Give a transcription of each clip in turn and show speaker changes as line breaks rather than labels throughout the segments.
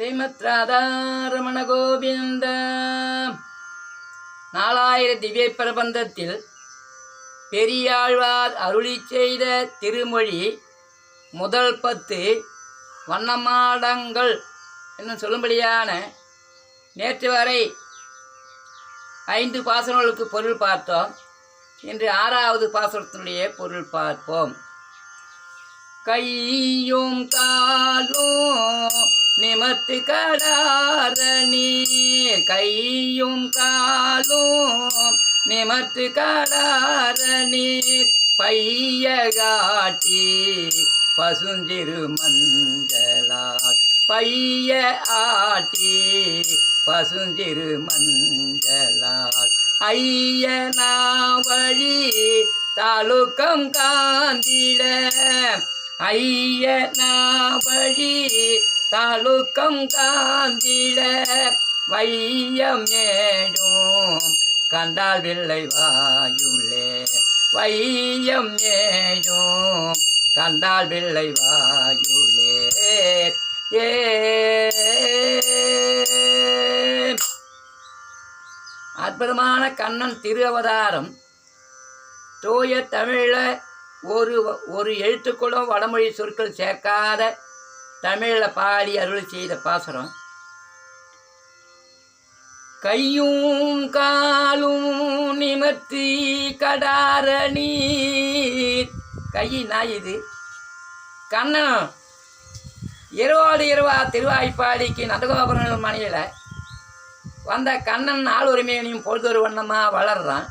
ஸ்ரீமத் ராதாரமண கோவிந்த நாலாயிர திவ்ய பிரபந்தத்தில் பெரியாழ்வார் அருளி செய்த திருமொழி முதல் பத்து வண்ணமாடங்கள் என்னும் சொல்லும்படியான நேற்று வரை ஐந்து பாசனங்களுக்கு பொருள் பார்த்தோம். இன்று ஆறாவது பாசனத்தினுடைய பொருள் பார்ப்போம். கையும் காலும் நிமத்து கடாரணி கையும் காலும். நிமத்து கடாரணி பைய காட்டி பசுஞ்சிறு மஞ்சளால். பைய ஆட்டி பசுஞ்சிறு மஞ்சளால். ஐயனா வழி தாலுக்கம் காந்திட ஐயனா வழி தாலுக்கம் காந்திட வையமேடும் கண்டால் வில்லை வாயுளே வையம் ஏழும் கண்டால் வில்லை வாயுளே ஏ. அற்புதமான கண்ணன் திரு அவதாரம். தூய தமிழில் ஒரு ஒரு எழுத்துக்குள்ள வடமொழி சொற்கள் சேர்க்காத தமிழில் பாடி அருள் செய்த பாசுரம். கையும் காலும் நிமத்தி கடார நீர். கை நாய் இது. கண்ணன் இரவோடு இரவா திருவாய்ப்பாடிக்கு நந்தகோபுரங்கள் மனையில் வந்த கண்ணன் நாள் உரிமையனையும் பொழுதொரு வண்ணமாக வளர்றான்.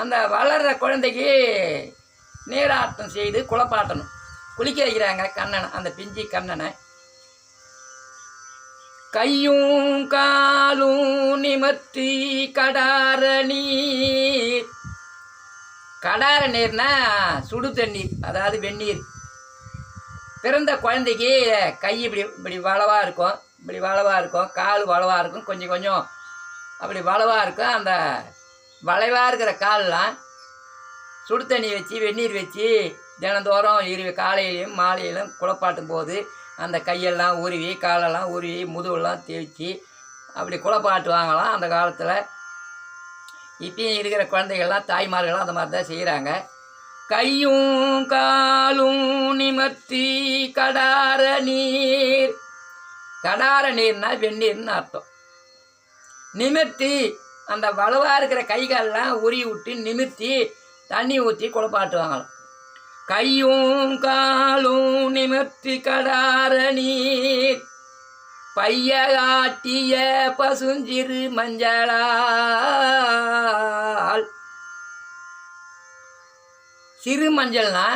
அந்த வளர்கிற குழந்தைக்கு நீராட்டம் செய்து குளப்பாட்டணும். குளிக்க வைக்கிறாங்க கண்ணனை அந்த பிஞ்சி கண்ணனை. கையும் காலும் நிமத்தி கடார நீர். கடார நீர்னா சுடு தண்ணீர் அதாவது வெந்நீர். பிறந்த குழந்தைக்கு கை இப்படி இப்படி வளவாக இருக்கும் இப்படி வளவாக இருக்கும் கால் வளவாக இருக்கும் கொஞ்சம் கொஞ்சம் அப்படி வளவாக இருக்கும். அந்த வளைவாக இருக்கிற கால்லாம் சுடு தண்ணி வச்சு வெந்நீர் வச்சு தினந்தோறும் இரு காலையிலையும் மாலையிலும் குளப்பாட்டும் போது அந்த கையெல்லாம் உருவி காலெல்லாம் உருவி முதுவெல்லாம் தேய்ச்சி அப்படி குளப்பாட்டுவாங்களாம். அந்த காலத்தில் இப்பயும் இருக்கிற குழந்தைகள்லாம் தாய்மார்கள்லாம் அந்த மாதிரி தான் செய்கிறாங்க கையும் காலும் நிமர்த்தி கடார நீர். கடார நீர்னா வெந்நீர்னு அர்த்தம். நிமிர்த்தி அந்த வலுவாக இருக்கிற கைகாலெலாம் உரி விட்டு நிமிர்த்தி தண்ணி ஊற்றி குழப்பாட்டுவாங்களாம் கையும் காலும் நிமிர்த்தி கடார நீர். பைய காட்டிய பசுஞ்சிறு மஞ்சளால். சிறு மஞ்சள்னா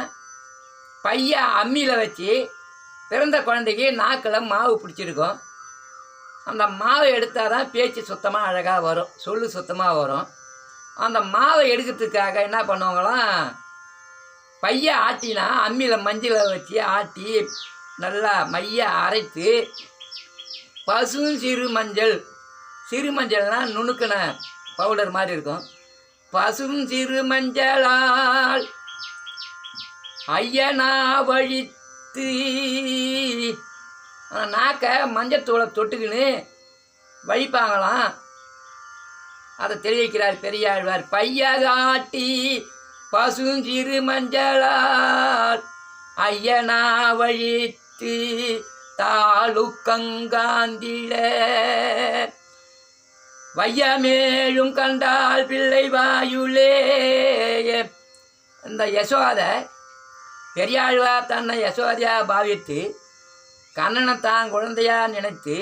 பைய அம்மியில் வச்சு பிறந்த குழந்தைக்கு நாக்கில் மாவு பிடிச்சிருக்கும். அந்த மாவை எடுத்தால் தான் பேச்சு சுத்தமாக அழகாக வரும் சொல்லு சுத்தமாக வரும். அந்த மாவை எடுக்கிறதுக்காக என்ன பண்ணுவாங்களாம்? பைய ஆட்டினா அம்மியில் மஞ்சளை வச்சு ஆட்டி நல்லா மைய அரைத்து பசு சிறு மஞ்சள். சிறு மஞ்சள்னா நுணுக்கின பவுடர் மாதிரி இருக்கும். பசும் சிறு மஞ்சளால் ஐயனா வழித்து நாக்கை மஞ்சத்தூளை தொட்டுக்கின்னு வழிப்பாங்களாம். அதை தெரிவிக்கிறார் பெரியாழ்வார். பைய காட்டி பசுஞ்சிறு மஞ்சளால் ஐயனா வழித்து தாளுக்கங்காந்திட வையமேழும் கண்டால் பிள்ளை வாயுலே இந்த யசோத பெரியாழ்வார் தன்னை யசோதையா பாவித்து கண்ணனை தான் குழந்தையா நினைத்து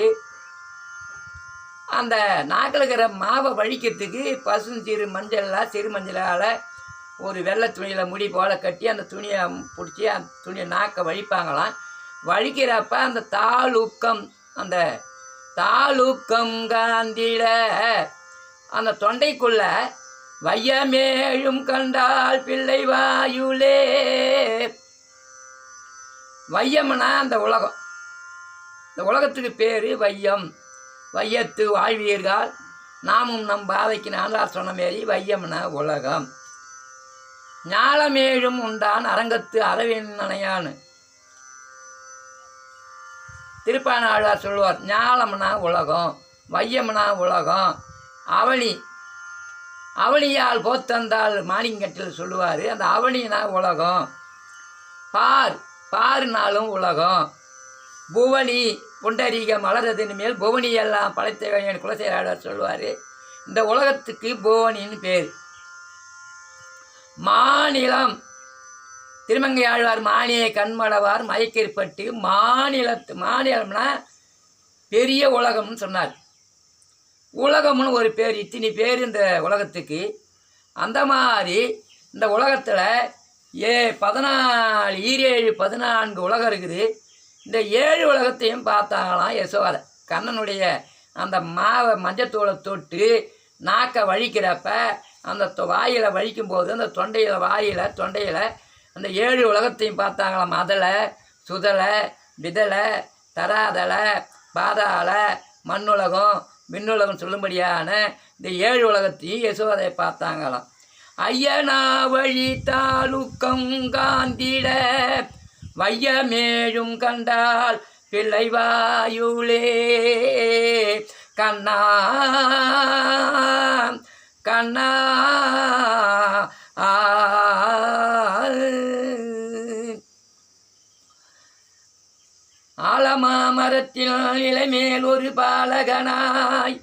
அந்த நாக்கில் இருக்கிற மாவை வழிக்கிறதுக்கு பசுஞ்சிறு மஞ்சளால் சிறு மஞ்சளால் ஒரு வெள்ளை துணியில் முடி போல் கட்டி அந்த துணியை பிடிச்சி அந்த துணியை நாக்கை வழிப்பாங்களாம் வழிக்கிறப்ப அந்த தாளுக்கம் அந்த தாளுக்கம் காந்திட அந்த தொண்டைக்குள்ள வையமேழும் கண்டால் பிள்ளை வாயுலே வையம்னா அந்த உலகம். இந்த உலகத்துக்கு பேர் வையம். வையத்து வாழ்வீர்கள். நாமும் நம் பாதைக்கு நான் சொன்ன மாரி வையம்னா உலகம். ஞாலமேழும் உண்டான் அரங்கத்து அரவின் நனையான் சொல்லுவார் ஞாலம்னா உலகம் வையம்னா உலகம். அவளி அவளியால் போத்தந்தால் மாணிங்கட்டில் சொல்லுவார் அந்த அவளினா உலகம். பார் பாருனாலும் உலகம். புவனி புண்டரீக மலரதின் மேல் புவனி எல்லாம் படைத்த குலசேராளர் சொல்லுவார். இந்த உலகத்துக்கு புவனின்னு பேர். மாநிலம். திருமங்கை ஆழ்வார் மானிய கண்மடவார் மயக்கிற்பட்டு மாநிலத்து மாநிலம்னா பெரிய உலகம்னு சொன்னார். உலகம்னு ஒரு பேர் இத்தினி பேர் இந்த உலகத்துக்கு. அந்த மாதிரி இந்த உலகத்தில் ஏ பதினாலு ஈரேழு பதினான்கு உலகம் இருக்குது. இந்த ஏழு உலகத்தையும் பார்த்தாங்களாம் யசோதை கண்ணனுடைய அந்த மாவை மஞ்சத்தூளை தொட்டு நாக்கை வழிக்கிறப்ப அந்த தொ- வலிக்கும்போது அந்த தொண்டையில் வாயில் தொண்டையில் அந்த ஏழு உலகத்தையும் பார்த்தாங்களாம். மதலை சுதலை விதலை தராதலை பாதாள மண்ணுலகம் விண்ணுலகம் சொல்லும்படியான இந்த ஏழு உலகத்தையும் யசோதை பார்த்தாங்களாம். ஐயனா வழி தாலுக்கம் காந்திட வையமேழும் கண்டால் பிள்ளை வாயுளே கண்ணா கண்ணா ஆ ஆலமாமரத்தில் இளமேல் ஒரு பாலகனாய்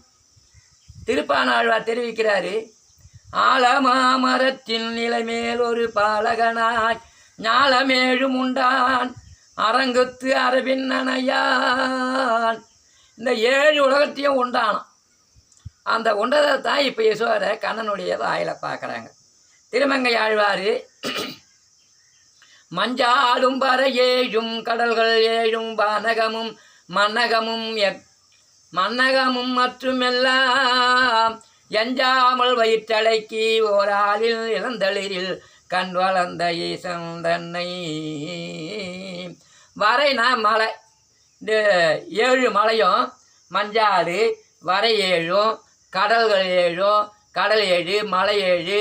திருப்பானாழ்வார் தெரிவிக்கிறாரு. ஆலமாமரத்தின் நிலைமேல் ஒரு பாலகனாய் ஞாலமேழும் உண்டான் அரங்குத்து அரபின்னனையான் இந்த ஏழு உலகத்தையும் உண்டானான். அந்த உண்டதை தான் இப்போ யசோதை கண்ணனுடைய வாயில பார்க்குறாங்க. திருமங்கை ஆழ்வார் மஞ்சாடும் பற ஏழும் கடல்கள் ஏழும் வானகமும் மன்னகமும் மன்னகமும் மற்றுமெல்லாம் எஞ்சாமல் வயிற்றலைக்கு ஓராளில் இளந்தளிரில் கண் வளர்ந்த ஈசந்தன்னை வரைனா மலை இந்த ஏழு மலையும் மஞ்சாடு வரை ஏழும் கடல்கள் ஏழும் கடல் ஏழு மலை ஏழு.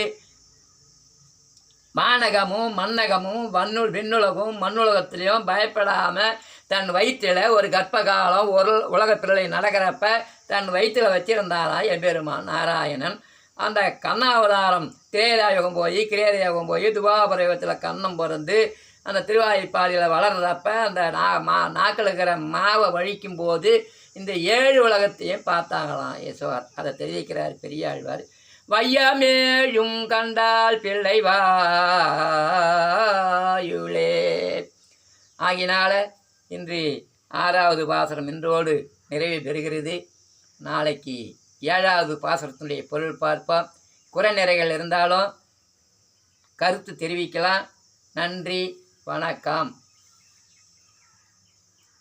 மாநகமும் மன்னகமும் வண்ணு விண்ணுலகும் மண்ணுலகத்திலையும் பயப்படாமல் தன் வயிற்றில் ஒரு கர்ப்பகாலம் ஒரு உலக பிள்ளை நடக்கிறப்ப தன் வயிற்றில் வச்சிருந்தாரா எம்பெருமான் நாராயணன். அந்த கண்ணாவதாரம் கிரேதாயுகம் போய் கிரேதயோகம் போய் துபாபரயுகத்தில் கண்ணம் பிறந்து அந்த திருவாய்ப்பாடியில் வளர்றப்ப அந்த நா மா நாக்கில் இருக்கிற மாவை வழிக்கும் போது இந்த ஏழு உலகத்தையும் பார்த்தாங்களாம் யசோர் அதை தெரிவிக்கிறார் பெரியாழ்வார். வையமேழும் கண்டால் பிள்ளை வாயுளே. ஆகினால இன்று ஆறாவது பாசனம் இன்றோடு நிறைவு பெறுகிறது. நாளைக்கு ஏழாவது பாசனத்தினுடைய பொருள் பார்ப்போம். குறை நிறைகள் இருந்தாலும் கருத்து தெரிவிக்கலாம். நன்றி. வணக்கம்.